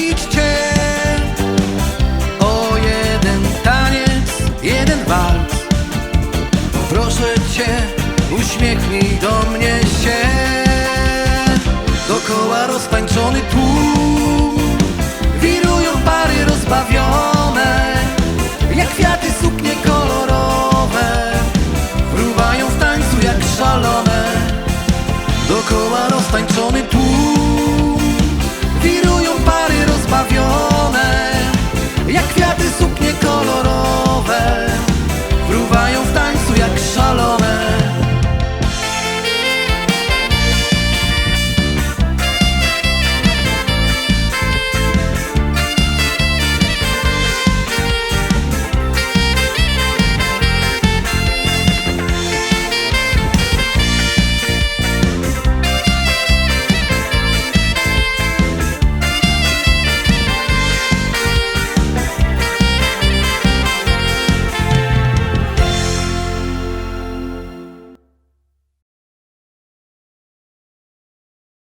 prosić Cię O jeden taniec, jeden walc. Proszę Cię, uśmiechnij do mnie się. Dokoła rozpańczony tłum Wirują pary rozbawione Jak kwiaty suknie kolorowe. Fruwają w tańcu jak szalone. Dokoła roztańczony tłum Kobiety suknie kolorowe Fruwają w tańcu jak szalone